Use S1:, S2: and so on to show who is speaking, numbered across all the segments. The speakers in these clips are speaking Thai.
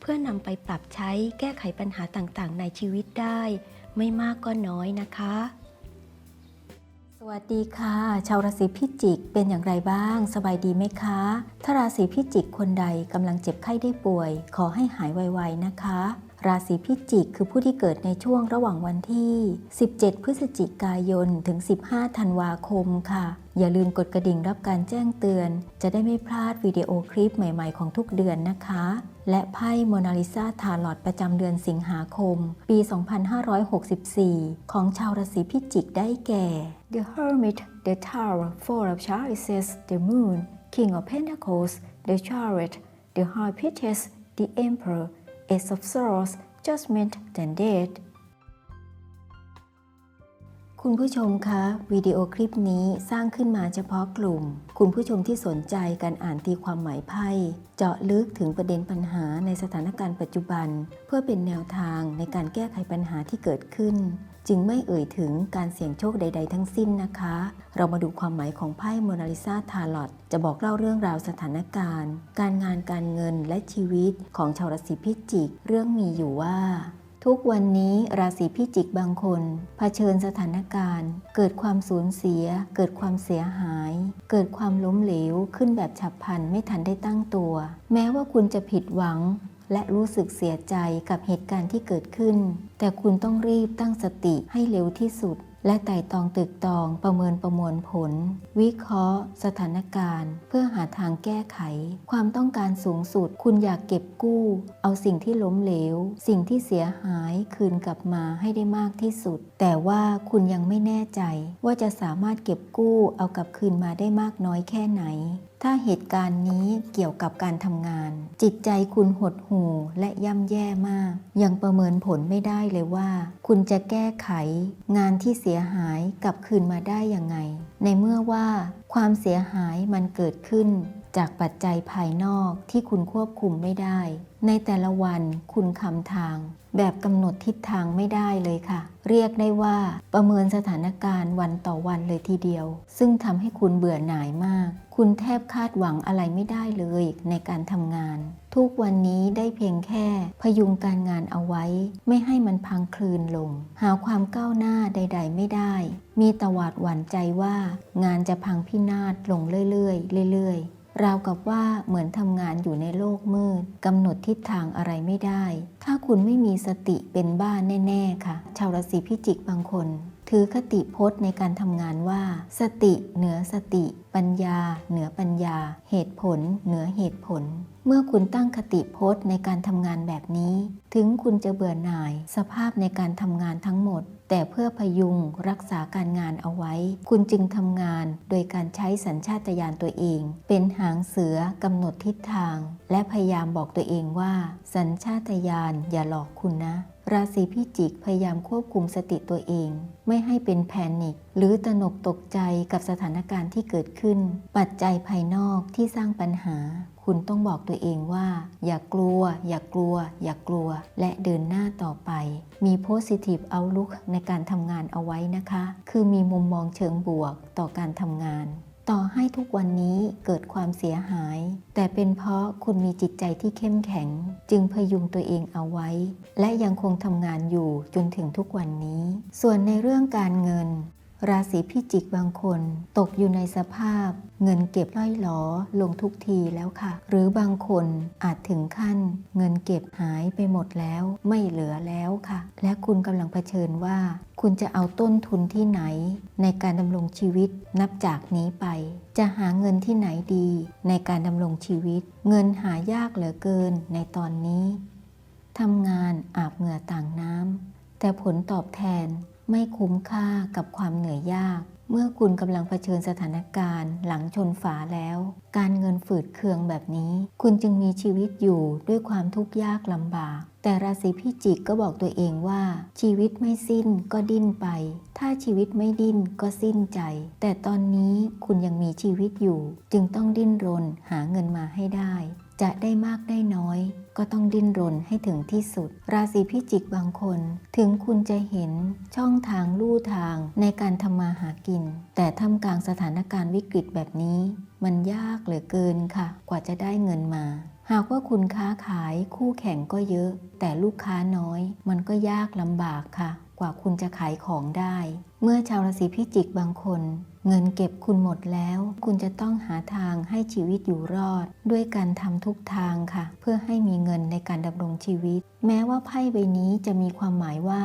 S1: เพื่อนำไปปรับใช้แก้ไขปัญหาต่างๆ ในชีวิตได้ ไม่มากก็น้อยนะคะ สวัสดีค่ะ ชาวราศีพิจิกเป็นอย่างไรบ้าง สบายดีไหมคะ ถ้าราศีพิจิกคนใดกำลังเจ็บไข้ได้ป่วย ขอให้หายไวๆนะคะราศีพิจิกคือผู้ที่เกิดในช่วงระหว่างวันที่ 17 พฤศจิกายน ถึง 15 ธันวาคมค่ะ อย่าลืมกดกระดิ่งรับการแจ้งเตือน จะได้ไม่พลาดวิดีโอคลิปใหม่ๆของทุกเดือนนะคะ และไพ่โมนาลิซาทาลอดประจำเดือนสิงหาคม ปี 2564 ของชาวราศีพิจิกได้แก่ The Hermit The Tower Four of Chalices The Moon King of Pentacles The Chariot The High Priestess The Emperor Ace of Swords Judgment the Dead คุณผู้ชมคะวิดีโอคลิปนี้สร้างขึ้นมาเฉพาะกลุ่ม คุณผู้ชมที่สนใจการอ่านตีความหมายไพ่ เจาะลึกถึงประเด็นปัญหาในสถานการณ์ปัจจุบัน เพื่อเป็นแนวทางในการแก้ไขปัญหาที่เกิดขึ้น จึงไม่เอ่ยถึงการเสี่ยงโชคใด ๆ ทั้งสิ้นนะคะ เรามาดูความหมายของไพ่โมนาลิซาทาลอตจะบอกเล่าเรื่องราวสถานการณ์ การงานการเงินและชีวิตของชาวราศีพิจิก เรื่องมีอยู่ว่า ทุกวันนี้ราศีพิจิกบางคนเผชิญสถานการณ์ เกิดความสูญเสีย เกิดความเสียหาย เกิดความล้มเหลวขึ้นแบบฉับพลันไม่ทันได้ตั้งตัว แม้ว่าคุณจะผิดหวัง และรู้สึกเสียใจกับเหตุการณ์ที่เกิดขึ้น แต่คุณต้องรีบตั้งสติให้เร็วที่สุด และไต่ตองตึกตองประเมินประมวลผล วิเคราะห์ สถานการณ์ เพื่อหาทางแก้ไข ความต้องการสูงสุด คุณอยากเก็บกู้ เอาสิ่งที่ล้มเหลว สิ่งที่เสียหายคืนกลับมาให้ได้มากที่สุด แต่ว่าคุณยังไม่แน่ใจ ว่าจะสามารถเก็บกู้เอากลับคืนมาได้มากน้อยแค่ไหน ถ้าเหตุการณ์นี้เกี่ยวกับการทำงาน จิตใจคุณหดหู่และย่ำแย่มาก ยังประเมินผลไม่ได้เลยว่า คุณจะแก้ไข งานที่เสียหายกลับคืนมาได้ยังไง ในเมื่อว่า ความเสียหายมันเกิดขึ้น จากปัจจัยภายนอกที่คุณควบคุมไม่ได้ ในแต่ละวันคุณคำทางแบบกำหนดทิศทางไม่ได้เลยค่ะ เรียกได้ว่าประเมินสถานการณ์วันต่อวันเลยทีเดียว ซึ่งทำให้คุณเบื่อหน่ายมาก คุณแทบคาดหวังอะไรไม่ได้เลยในการทำงาน ทุกวันนี้ได้เพียงแค่พยุงการงานเอาไว้ ไม่ให้มันพังคลืนลง หาความก้าวหน้าใด ๆ ไม่ได้ มีแตวาดหวั่นใจว่างานจะพังพินาศลงเรื่อยๆเรื่อยๆ ราวกับว่าเหมือนทำงานอยู่ในโลกมืดกำหนดทิศทางอะไรไม่ได้ ถ้าคุณไม่มีสติเป็นบ้านแน่ ๆ ค่ะ ชาวราศีพิจิกบางคน ถือคติพจน์ในการทำงานว่า สติเหนือสติ ปัญญา เหนือปัญญา เหตุผล เหนือเหตุผล เมื่อคุณตั้งคติพจน์ในการทำงานแบบนี้ ถึงคุณจะเบื่อหน่าย สภาพในการทำงานทั้งหมด แต่เพื่อพยุงรักษาการงานเอาไว้ คุณจึงทำงานโดยการใช้สัญชาตญาณตัวเอง เป็นหางเสือกำหนดทิศทาง และพยายามบอกตัวเองว่า สัญชาตญาณอย่าหลอกคุณนะราศีพิจิกพยายามควบคุมสติตัวเอง ไม่ให้เป็นแพนิคหรือตระหนกตกใจกับสถานการณ์ที่เกิดขึ้น ปัจจัยภายนอกที่สร้างปัญหา คุณต้องบอกตัวเองว่า อย่ากลัว อย่ากลัว อย่ากลัว และเดินหน้าต่อไป มี positive outlook ในการทำงานเอาไว้นะคะ คือมีมุมมองเชิงบวกต่อการทำงาน ต่อให้ทุกวันนี้เกิดความเสียหาย แต่เป็นเพราะคุณมีจิตใจที่เข้มแข็ง จึงพยุงตัวเองเอาไว้ และยังคงทำงานอยู่จนถึงทุกวันนี้ ส่วนในเรื่องการเงิน ราศีพิจิกบางคนตกอยู่ในสภาพ เงินเก็บล่อยหลอลงทุกทีแล้วค่ะ หรือบางคนอาจถึงขั้น เงินเก็บหายไปหมดแล้วไม่เหลือแล้วค่ะ และคุณกำลังเผชิญว่า คุณจะเอาต้นทุนที่ไหน ในการดำรงชีวิตนับจากนี้ไป จะหาเงินที่ไหนดี ในการดำรงชีวิต เงินหายากเหลือเกินในตอนนี้ทำงานอาบเหงื่อต่างน้ำแต่ผลตอบแทน ไม่คุ้มค่ากับความเหนื่อยยาก เมื่อคุณกำลังเผชิญสถานการณ์ หลังชนฝาแล้ว การเงินฝืดเคืองแบบนี้ คุณจึงมีชีวิตอยู่ด้วยความทุกข์ยากลำบาก แต่ราศีพิจิกก็บอกตัวเองว่า ชีวิตไม่สิ้นก็ดิ้นไป ถ้าชีวิตไม่ดิ้นก็สิ้นใจ แต่ตอนนี้คุณยังมีชีวิตอยู่ จึงต้องดิ้นรนหาเงินมาให้ได้ จะได้มากได้น้อย ก็ต้องดิ้นรนให้ถึงที่สุด ราศีพิจิกบางคน ถึงคุณจะเห็นช่องทางลู่ทางในการทำมาหากิน แต่ท่ามกลางสถานการณ์วิกฤตแบบนี้ มันยากเหลือเกินค่ะ กว่าจะได้เงินมา หากว่าคุณค้าขายคู่แข่งก็เยอะ แต่ลูกค้าน้อย มันก็ยากลำบากค่ะ กว่าคุณจะขายของได้ เมื่อชาวราศีพิจิกบางคน เงินเก็บคุณหมดแล้ว คุณจะต้องหาทางให้ชีวิตอยู่รอด ด้วยการทำทุกทางค่ะ เพื่อให้มีเงินในการดำรงชีวิต แม้ว่าไพ่ใบนี้จะมีความหมายว่า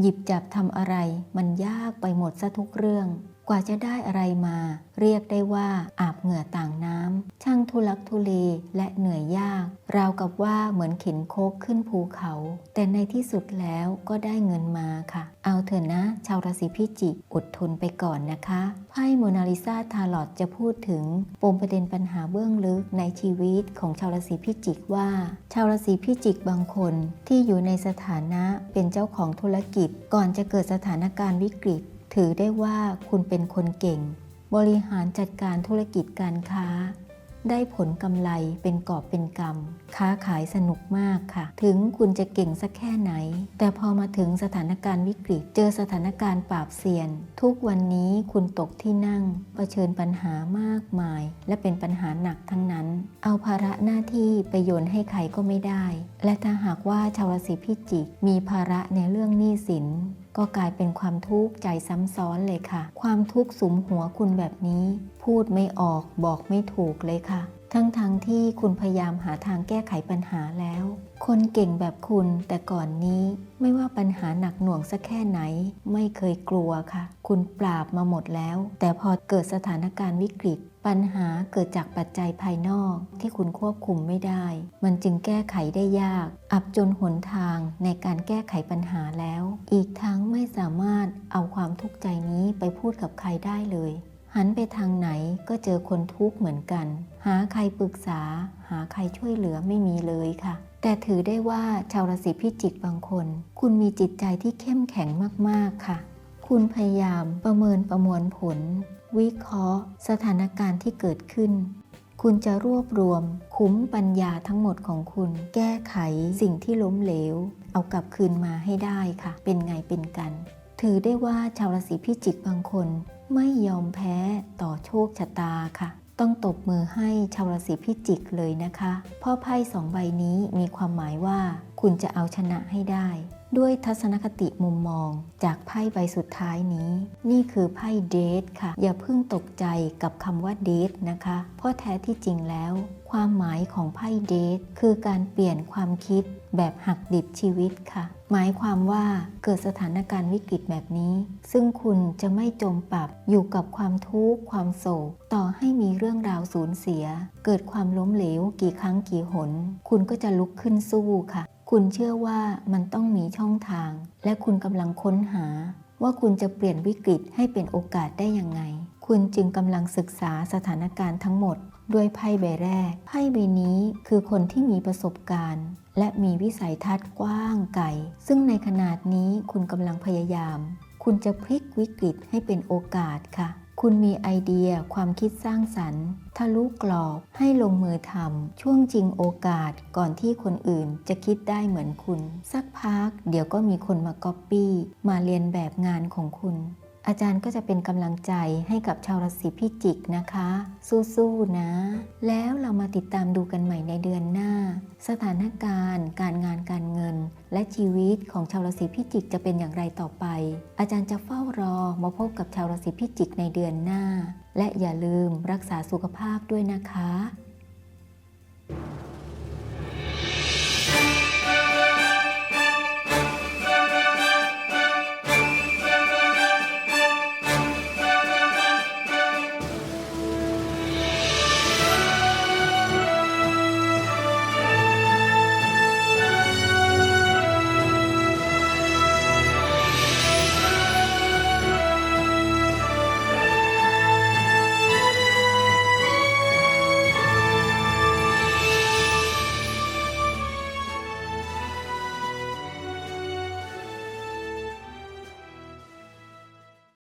S1: หยิบจับทำอะไร มันยากไปหมดซะทุกเรื่อง กว่าจะได้อะไรมา เรียกได้ว่าอาบเหงื่อต่างน้ำช่างทุลักทุเลและเหนื่อยยาก ราวกับว่าเหมือนเข็นโคกขึ้นภูเขา แต่ในที่สุดแล้วก็ได้เงินมาค่ะ เอาเถอะนะ ชาวราศีพิจิกอดทนไปก่อนนะคะไพ่โมนาลิซาทาลอตจะพูดถึงปมประเด็นปัญหาเบื้องลึกในชีวิตของชาวราศีพิจิกว่า ชาวราศีพิจิกบางคนที่อยู่ในสถานะเป็นเจ้าของธุรกิจก่อนจะเกิดสถานการณ์วิกฤต ถือได้ว่าคุณเป็นคนเก่ง บริหารจัดการธุรกิจการค้า ได้ผลกำไรเป็นกอบเป็นกำค้าขายสนุกมากค่ะ ถึงคุณจะเก่งสักแค่ไหน แต่พอมาถึงสถานการณ์วิกฤต เจอสถานการณ์ปราบเซียน ทุกวันนี้คุณตกที่นั่งเผชิญปัญหามากมาย และเป็นปัญหาหนักทั้งนั้น เอาภาระหน้าที่ไปโยนให้ใครก็ไม่ได้ และถ้าหากว่าชาวราศีพิจิกมีภาระในเรื่องหนี้สินก็กลายเป็นความทุกข์ใจซ้ำซ้อนเลยค่ะ ความทุกข์สุมหัวคุณแบบนี้ พูดไม่ออกบอกไม่ถูกเลยค่ะ ทั้งๆทที่คุณพยายามหาทางแก้ไขปัญหาแล้ว คนเก่งแบบคุณแต่ก่อนนี้ไม่ว่าปัญหาหนักหน่วงสักแค่ไหน ไม่เคยกลัวค่ะ คุณปราบมาหมดแล้ว แต่พอเกิดสถานการณ์วิกฤต ปัญหาเกิดจากปัจจัยภายนอกที่คุณควบคุมไม่ได้ มันจึงแก้ไขได้ยาก อับจนหนทางในการแก้ไขปัญหาแล้ว อีกทั้งไม่สามารถเอาความทุกข์ใจนี้ไปพูดกับใครได้เลย หันไปทางไหนก็เจอคนทุกข์เหมือนกัน หาใครปรึกษา หาใครช่วยเหลือไม่มีเลยค่ะ แต่ถือได้ว่าชาวราศีพิจิกบางคน คุณมีจิตใจที่เข้มแข็งมากๆค่ะ คุณพยายามประเมินประมวลผล วิเคราะห์ สถานการณ์ที่เกิดขึ้น คุณจะรวบรวม คุ้มปัญญาทั้งหมดของคุณ แก้ไขสิ่งที่ล้มเหลว เอากลับคืนมาให้ได้ค่ะ เป็นไงเป็นกัน ถือได้ว่าชาวราศีพิจิกบางคน ไม่ยอมแพ้ต่อโชคชะตาค่ะต้องตบมือให้ชาวราศีพิจิกเลยนะคะ เพราะไพ่สองใบนี้มีความหมายว่า คุณจะเอาชนะให้ได้ ด้วยทัศนคติมุมมอง จากไพ่ใบสุดท้ายนี้ นี่คือไพ่เดทค่ะ อย่าเพิ่งตกใจกับคำว่าเดทนะคะ เพราะแท้ที่จริงแล้ว ความหมายของไพ่เดทคือการเปลี่ยนความคิดแบบหักดิบชีวิตค่ะ หมายความว่าเกิดสถานการณ์วิกฤตแบบนี้ ซึ่งคุณจะไม่จมปรับอยู่กับความทุกข์ความโศก ต่อให้มีเรื่องราวสูญเสีย เกิดความล้มเหลวกี่ครั้งกี่หน คุณก็จะลุกขึ้นสู้ค่ะ คุณเชื่อว่ามันต้องมีช่องทาง และคุณกำลังค้นหา ว่าคุณจะเปลี่ยนวิกฤตให้เป็นโอกาสได้ยังไง คุณจึงกำลังศึกษาสถานการณ์ทั้งหมด ด้วยไพ่ใบแรก ไพ่ใบนี้คือคนที่มีประสบการณ์ และมีวิสัยทัศน์กว้างไกลซึ่งในขนาดนี้คุณกำลังพยายาม คุณจะพลิกวิกฤตให้เป็นโอกาสค่ะ คุณมีไอเดียความคิดสร้างสรรค์ ทะลุกรอบให้ลงมือทำช่วงจริงโอกาสก่อนที่คนอื่นจะคิดได้เหมือนคุณ สักพักเดี๋ยวก็มีคนมาก๊อปปี้มาเรียนแบบงานของคุณ อาจารย์ก็จะเป็นกำลังใจให้กับชาวราศีพิจิกนะคะ สู้ๆนะ แล้วเรามาติดตามดูกันใหม่ในเดือนหน้า สถานการณ์ การงานการเงิน และชีวิตของชาวราศีพิจิกจะเป็นอย่างไรต่อไป อาจารย์จะเฝ้ารอมาพบกับชาวราศีพิจิกในเดือนหน้า และอย่าลืมรักษาสุขภาพด้วยนะคะ